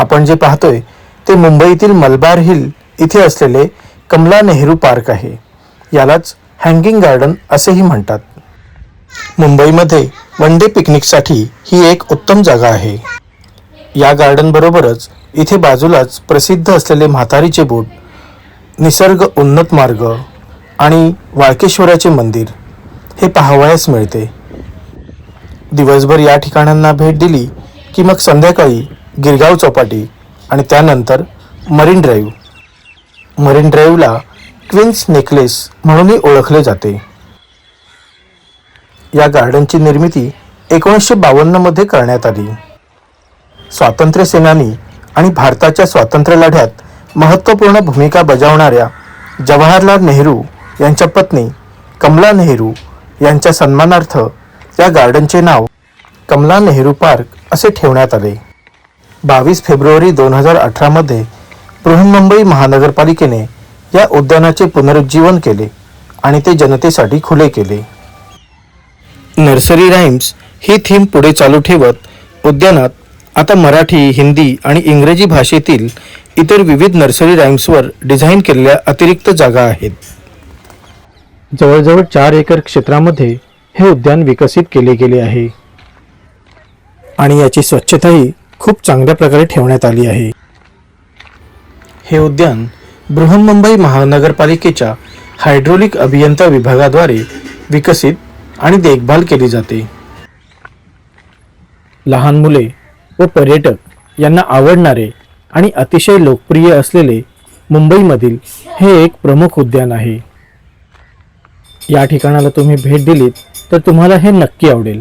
आपण जे पाहतोय ते मुंबईतील मलबार हिल इथे असलेले कमला नेहरू पार्क आहे. यालाच हँगिंग गार्डन असेही म्हणतात. मुंबईमध्ये वन डे पिकनिकसाठी ही एक उत्तम जागा आहे. या गार्डनबरोबरच इथे बाजूलाच प्रसिद्ध असलेले म्हातारीचे बोट निसर्ग उन्नत मार्ग आणि वाळकेश्वराचे मंदिर हे पाहावयास मिळते. दिवसभर या ठिकाणांना भेट दिली की मग संध्याकाळी गिरगाव चौपाटी आणि त्यानंतर मरीन ड्राईव्ह. मरीन ड्राईव्हला क्वीन्स नेकलेस म्हणूनही ओळखले जाते. या गार्डनची निर्मिती एकोणीसशे बावन्नमध्ये करण्यात आली. स्वातंत्र्य सेनानी आणि भारताच्या स्वातंत्र्य लढ्यात महत्त्वपूर्ण भूमिका बजावणाऱ्या जवाहरलाल नेहरू यांच्या पत्नी कमला नेहरू यांच्या सन्मानार्थ या गार्डनचे नाव कमला नेहरू पार्क असे ठेवण्यात आले. बावीस फेब्रुवारी दोन हजार अठरामध्ये बृहन्मुंबई महानगरपालिकेने या उद्यानाचे पुनरुज्जीवन केले आणि ते जनतेसाठी खुले केले. नर्सरी राईम्स ही थीम पुढे चालू ठेवत उद्यानात आता मराठी हिंदी आणि इंग्रजी भाषेतील इतर विविध नर्सरी राईम्सवर डिझाईन केलेल्या अतिरिक्त जागा आहेत. जवळजवळ चार एकर क्षेत्रामध्ये हे उद्यान विकसित केले गेले आहे. आणि याची स्वच्छताही खूप चांगल्या प्रकारे ठेवण्यात आली आहे. हे उद्यान बृहन्मुंबई महानगरपालिकेच्या हायड्रोलिक अभियंता विभागाद्वारे विकसित आणि देखभाल केली जाते. लहान मुले व पर्यटक यांना आवडणारे आणि अतिशय लोकप्रिय असलेले मुंबईमधील हे एक प्रमुख उद्यान आहे. या ठिकाणाला तुम्ही भेट दिलीत तर तुम्हाला हे नक्की आवडेल.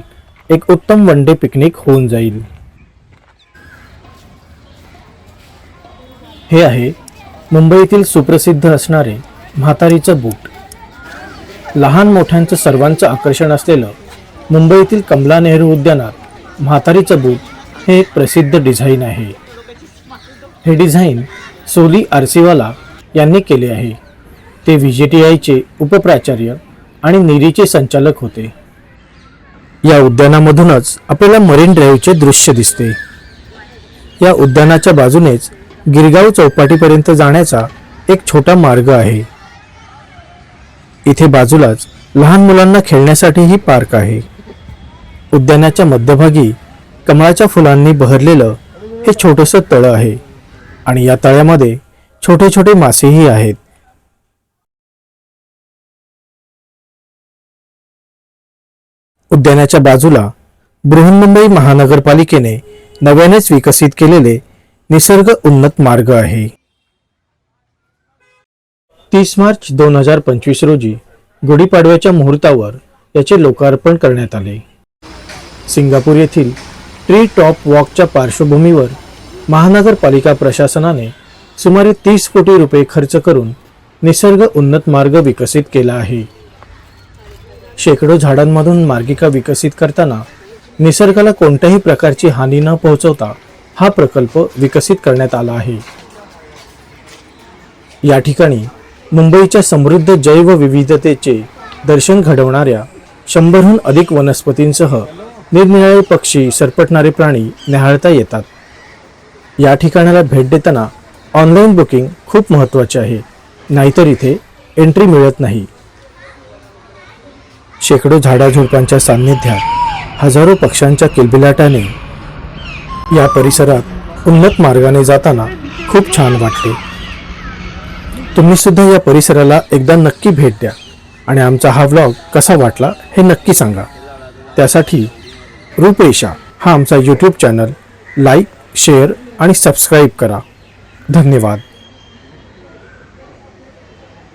एक उत्तम वन डे पिकनिक होऊन जाईल. हे आहे मुंबईतील सुप्रसिद्ध असणारे म्हातारीचं बूट. लहान मोठ्यांचं सर्वांचं आकर्षण असलेलं मुंबईतील कमला नेहरू उद्यानात म्हातारीचं बूट हे एक प्रसिद्ध डिझाईन आहे. हे डिझाईन सोली आरसीवाला यांनी केले आहे. ते व्ही जी टी आयचे उपप्राचार्य आणि निरीचे संचालक होते. या उद्यानामधूनच आपल्याला मरीन ड्राईव्हचे दृश्य दिसते. या उद्यानाच्या बाजूनेच गिरगाव चौपाटीपर्यंत जाण्याचा एक छोटा मार्ग आहे. इथे बाजूलाच लहान मुलांना खेळण्यासाठीही पार्क आहे. उद्यानाच्या मध्यभागी कमळाच्या फुलांनी बहरलेलं हे छोटंसं तळं आहे आणि या तळ्यामध्ये छोटे छोटे मासेही आहेत. उद्यानाच्या बाजूला बृहन्मुंबई महानगरपालिकेने नव्यानेच विकसित केलेले निसर्ग उन्नत मार्ग आहे. तीस मार्च दोन हजार पंचवीस रोजी गुढीपाडव्याच्या मुहूर्तावर याचे लोकार्पण करण्यात आले. सिंगापूर येथील ट्री टॉप वॉकच्या पार्श्वभूमीवर महानगरपालिका प्रशासनाने सुमारे तीस कोटी रुपये खर्च करून निसर्ग उन्नत मार्ग विकसित केला आहे. शेकडो झाडांमधून मार्गिका विकसित करताना निसर्गाला कोणत्याही प्रकारची हानी न पोहोचवता हा प्रकल्प विकसित करण्यात आला आहे. या ठिकाणी मुंबईच्या समृद्ध जैवविविधतेचे दर्शन घडवणाऱ्या शंभरहून अधिक वनस्पतींसह निरनिराळे पक्षी सरपटणारे प्राणी निहाळता येतात. या ठिकाणाला भेट देताना ऑनलाईन बुकिंग खूप महत्त्वाचे आहे. नाहीतर इथे एंट्री मिळत नाही. शेकडो झाडाझुडपांच्या सान्निध्यात हजारो पक्ष्यांच्या किलबिलाटाने या परिसरात उन्नत मार्गाने जाताना खूप छान वाटते. तुम्ही सुद्धा या परिसराला एकदा नक्की भेट द्या आणि आमचा हा व्लॉग कसा वाटला हे नक्की सांगा. त्यासाठी रुपेशा हा आमचा यूट्यूब चॅनल लाईक शेअर आणि सबस्क्राईब करा. धन्यवाद.